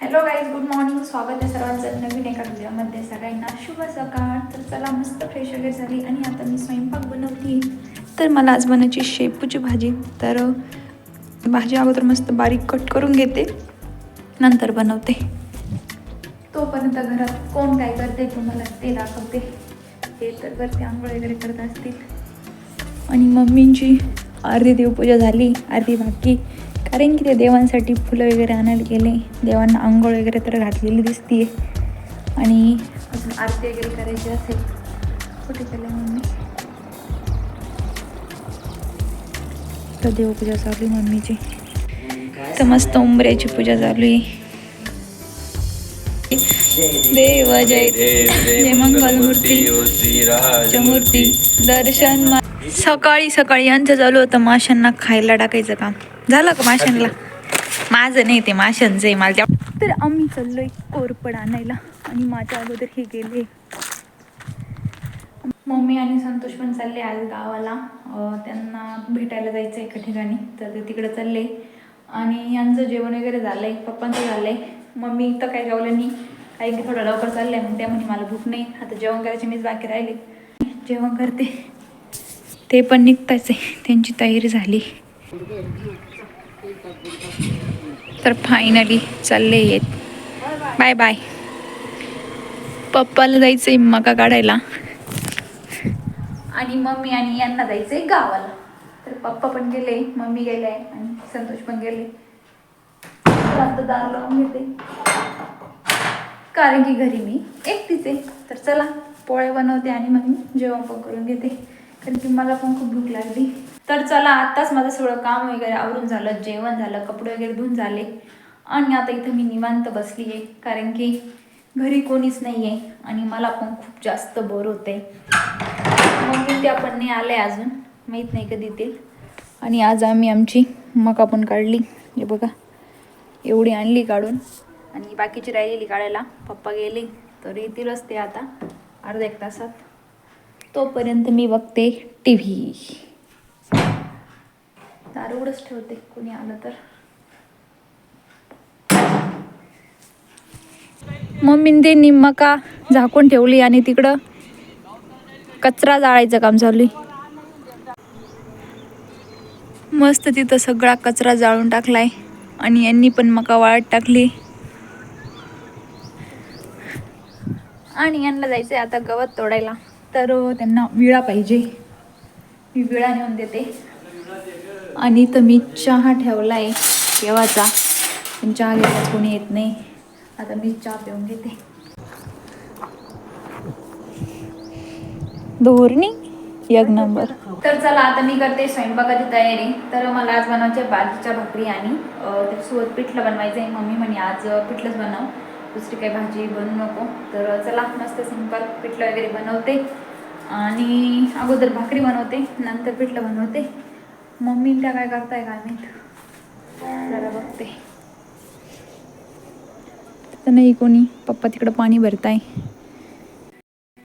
Hello guys good morning स्वागत आहे सर्वांचं नवीन एका व्हिडिओमध्ये. सगळ्यांना शुभ सकाळ. तर चला मस्त फ्रेश वगैरे झाली आणि आता मी स्वयंपाक बनवते. तर मला आज बनवायची शेपूची भाजी. तर भाजी अगोदर मस्त बारीक कट करून घेते. नंतर बनवते. तोपर्यंत घरात कोण काय करते तुम्हाला ते दाखवते. हे तर करते आंघोळ वगैरे करत असतील. आणि मम्मींची अर्धी देवपूजा झाली अर्धी बाकी. कारण की ते देवांसाठी फुलं वगैरे आणायला गेले देवांना आंघोळ वगैरे तर घातलेली दिसतीये आणि अजून आरती वगैरे करायची असेल कुठे केलं मम्मी तर देवपूजा चालू आहे मम्मीची तर मस्त उंबऱ्याची पूजा चालू आहे देव जय जय मंगल मूर्ती मूर्ती दर्शन मा- सकाळी सकाळी यांचं चालू होतं. माशांना खायला टाकायचं काम. झालं का माशांना? माझं नाही ते माशांचं आहे मला तर आम्ही चाललोय कोरपड आणायला. आणि माझ्या अगोदर हे गेले. मम्मी आणि संतोष पण चालले आज गावाला. त्यांना भेटायला जायचं एका ठिकाणी. तर ते तिकडे चालले. आणि यांचं जेवण वगैरे झालंय. पप्पांचं झालंय. मम्मी तर काय जेवलं नाही. काही थोडं लवकर चाललंय. मग त्या म्हणे मला भूक नाही. आता जेवण करायची मीच बाकी राहिले. जेवण करते. ते पण निघताच आहे. त्यांची तयारी झाली. तर फायनली चालले येत बाय बाय पप्पाला जायचंय मका काढायला. आणि मम्मी आणि यांना जायचंय गावाला. तर पप्पा पण गेले मम्मी गेले आणि संतोष पण गेले. आता दार लावून घेते कारण की घरी मी एकटीच आहे. तर चला पोळ्या बनवते आणि मग मी जेवण पण करून घेते. कारण की मला पण खूप भूक लागली. तर चला आत्ताच माझं सगळं काम वगैरे आवरून झालं जेवण झालं कपडे वगैरे धुवून झाले. आणि आता इथं मी निवांत बसली आहे कारण की घरी कोणीच नाही आहे आणि मला पण खूप जास्त बोर होते मम्मी ते आपण नाही आले अजून माहीत नाही कधी येतील आणि आज आम्ही आमची मका पण काढली. हे बघा एवढी आणली काढून. आणि बाकीची राहिलेली काढायला पप्पा गेले तर येतीलच ते आता अर्धा एक तासात. तोपर्यंत मी बघते टी व्ही. दार उघडच ठेवते कोणी आलं तर. मम्मीने ते निम्मका झाकून ठेवली आणि तिकडं कचरा जाळायचं काम चालू आहे. मस्त तिथं सगळा कचरा जाळून टाकलाय आणि यांनी पण मका वाळत टाकली. आणि यांना जायचंय आता गवत तोडायला. तर त्यांना विळा पाहिजे. मी विळा नेऊन देते. आणि तर मी चहा ठेवलाय. केव्हाचा? पण चहा घ्यायलाच कोणी येत नाही. आता मी चहा पिऊन घेते. धोरणी एक नंबर. तर चला आता मी करते स्वयंपाकाची तयारी. तर मला आज बनवायचे बाजूच्या भाकरी आणि त्याच्यासोबत पिठलं बनवायचं आहे मम्मी म्हणे आज पिठलंच बनव. दुसरी काही भाजी बनवू नको. तर चला मस्त सिंपल पिठलं वगैरे बनवते. आणि अगोदर भाकरी बनवते नंतर पिठलं बनवते. मम्मी त्या काय करताय काय मी जरा बघते. तर नाही कोणी. पप्पा तिकडं पाणी भरताय.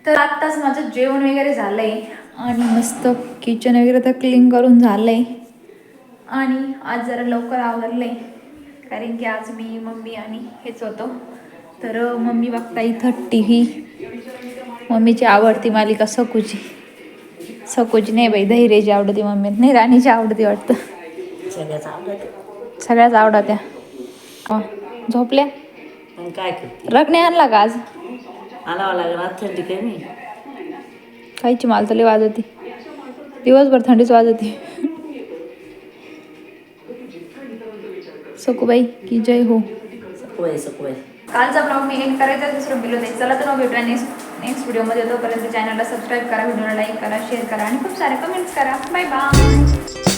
तर आत्ताच माझं जेवण वगैरे झालंय. आणि मस्त किचन वगैरे तर क्लीन करून झालंय. आणि आज जरा लवकर आवरलंय. कारण की आज मी मम्मी आणि हेच होतो. तर मम्मी बघता इथं टी व्ही. मम्मीची आवडती मालिका सकुची सकुची नाही बाई धैर्याची आवडती मम्मी. नाही राणीची आवडती वाटतं. सगळ्याच आवडत सगळ्याच आवडत्या. झोपल्या? काय रगणे आणला का आज? आणावं लागेल थंडी कमी. काहीची माल तरी वाजवती. दिवसभर थंडीच वाजवती. सकुबाई की जय हो. सकोय सकोय कालचा ब्लॉग मी एंड करायचा दुसरं बिलो द्यायचं चला तर मग भेटूया नेक्स्ट नेक्स्ट व्हिडिओमध्ये तोपर्यंत चॅनलला सबस्क्राईब करा व्हिडिओला लाईक करा शेअर करा आणि खूप सारे कमेंट्स करा. Bye bye